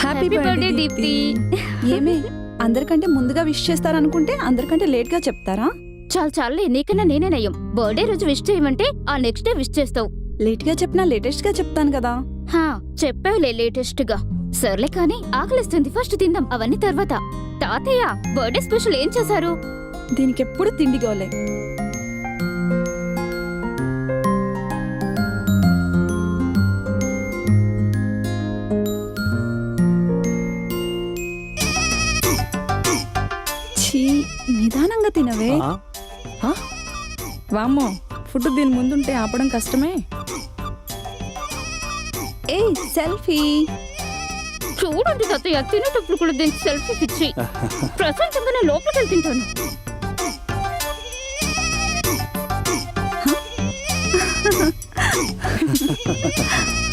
Happy birthday Deepti ఏమే అందరికంటే ముందుగా విష్ చేస్తారనుకుంటే అందరికంటే లేట్గా చెప్తారా? చాలు చాలులే నీకన్నా నేనే నయ్యం. బర్త్డే రోజు విష్ చేయమంటే ఆ నెక్స్ట్ డే విష్ చేస్తావు. లేట్గా చెప్పినా లేటెస్ట్గా చెప్తాను కదా. హా చెప్పావులే లేటెస్ట్గా సర్లే కానీ ఆకలిస్తుంది. ఫస్ట్ తిందాం అవన్నీ తర్వాత. తాతయ్య బర్త్డే స్పెషల్ ఏం చేశారు? దీనికి ఎప్పుడు తిండి గోలే. ఛీ నిదానంగా తినవే. ఆ? వామ్మో ఫుడ్ దీని ముందుంటే ఆపడం కష్టమే. ఏ సెల్ఫీ. చూడండి తాతయ్య తినేటప్పుడు కూడా దీనికి సెల్ఫీ పిచ్చి. ప్రశాంతంగానే లోపలికి వెళ్ళి తింటాను